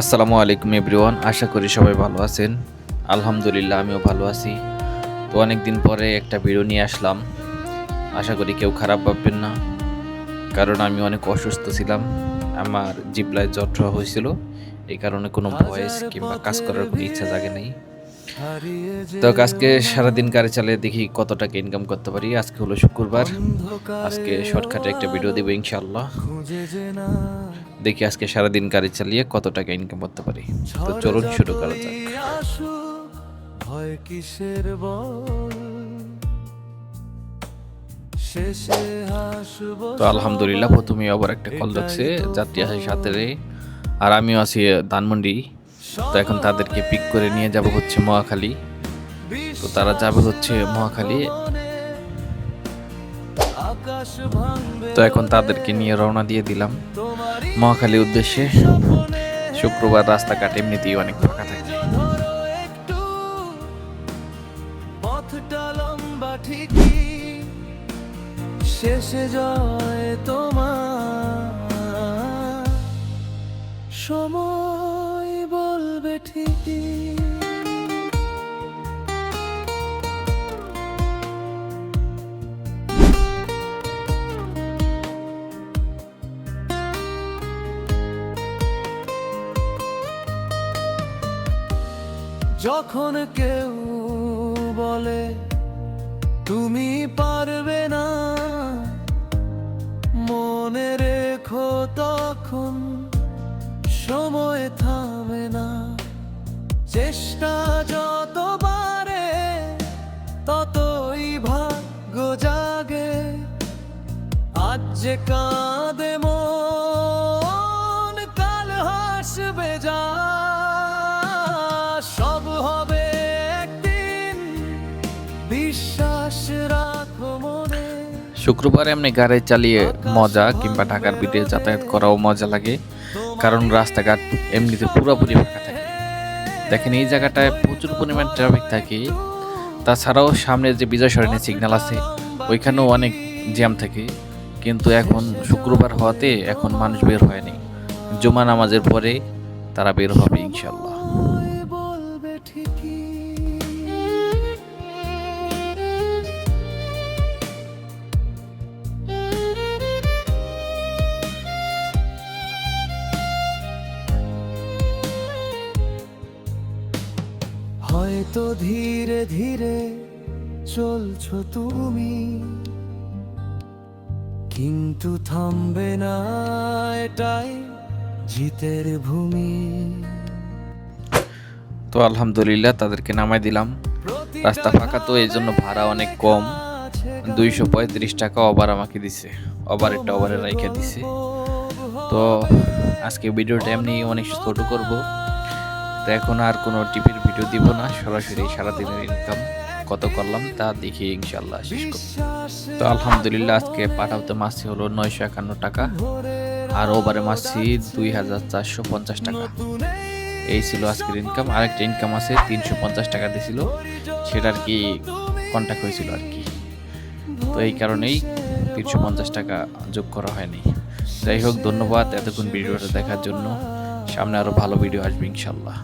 আসসালামু আলাইকুম এভরিওয়ান আশা করি সবাই ভালো আছেন। আলহামদুলিল্লাহ আমিও ভালো আছি। তো অনেক দিন পরে একটা ভিডিও নিয়ে আসলাম। আশা করি কেউ খারাপ ভাববেন না কারণ আমি অনেক অসুস্থ ছিলাম। আমার জিপলায় জট হয়েছিল এই কারণে কোনো ভয়েস কিংবা কাজ করার কোনো ইচ্ছা জাগে নাই। তো আজকে সারাদিন গাড়ি চালিয়ে দেখি কত টাকা ইনকাম করতে পারি। আজকে হলো শুক্রবার। আজকে শর্টকাটে একটা ভিডিও দেবো ইনশাল্লাহ দেখি আজকে সারাদিন গাড়ি চালিয়ে কত টাকা ইনকাম করতে পারি। তো চলুন শুরু করা যাক। ভয় কিসের তো আলহামদুলিল্লাহ প্রথমে আবার একটা কল রাখছে। যাত্রী আছে সাথে। আর আমিও আছি, ধানমন্ডি। তো এখন তাদেরকে পিক করে নিয়ে যাব হচ্ছে মহাখালী। তো তারা যাবে হচ্ছে মহাখালী। তো এখন তাদেরকে নিয়ে রওনা দিয়ে দিলাম। মহাখালীর উদ্দেশ্যে। শুক্রবার রাস্তাঘাট এমনিতেই অনেক ফাঁকা থাকে। শেষে জয় তোমার যখন কেউ বলে, তুমি পারবে না। মনে রেখো তখন সময় থামে না। চেষ্টা যত বাড়ে ততই ভাগ্য জাগে। আজ যে কাঁদে মন, কাল হাসবে যা। শুক্রবার এমনি গাড়ি চালিয়ে মজা কিংবা ঢাকার বিটে যাতায়াত করাও মজা লাগে, কারণ রাস্তাঘাট এমনিতে পুরোপুরি ফাঁকা থাকে। দেখেন এই জায়গাটায় প্রচুর পরিমাণ ট্রাফিক থাকে। তাছাড়াও সামনে যে বিজয় সরণি সিগন্যাল আছে, ওইখানেও অনেক জ্যাম থাকে। কিন্তু এখন শুক্রবার হওয়াতে এখন মানুষ বের হয়নি জুমা নামাজের পরে তারা বের হবে ইনশাল্লাহ হয়তো ধীরে ধীরে চলছো তুমি। কিন্তু থামবে না এটাই জিতের ভূমি। তো আলহামদুলিল্লাহ তাদেরকে নামাই দিলাম। রাস্তা ফাঁকা তো এই জন্য ভাড়া অনেক কম। দুইশো পঁয়ত্রিশ টাকা ওভার আমাকে দিছে। ওভারেরটা ওভারে রাইখে দিছে। তো আজকে ভিডিওটা এমনি অনেক ছোট করব। তো এখন আর কোনো টিভির ভিডিও দিব না, সরাসরি সারাদিনের ইনকাম কত করলাম তা দেখি ইনশাল্লাহ তো আলহামদুলিল্লাহ আজকে পাঠাতে মাসি হলো নয়শো একান্ন টাকা, আর ওভারে মাসি দুই হাজার চারশো পঞ্চাশ টাকা। এই ছিল আজকের ইনকাম আরেকটা ইনকাম আছে তিনশো পঞ্চাশ টাকা দিয়েছিল সেটা আর কি কন্ট্যাক্ট হয়েছিল আর কি। তো এই কারণেই তিনশো পঞ্চাশ টাকা যোগ করা হয়নি। যাই হোক, ধন্যবাদ এতক্ষণ ভিডিওটা দেখার জন্য। সামনে আরও ভালো ভিডিও আসবে ইনশাল্লাহ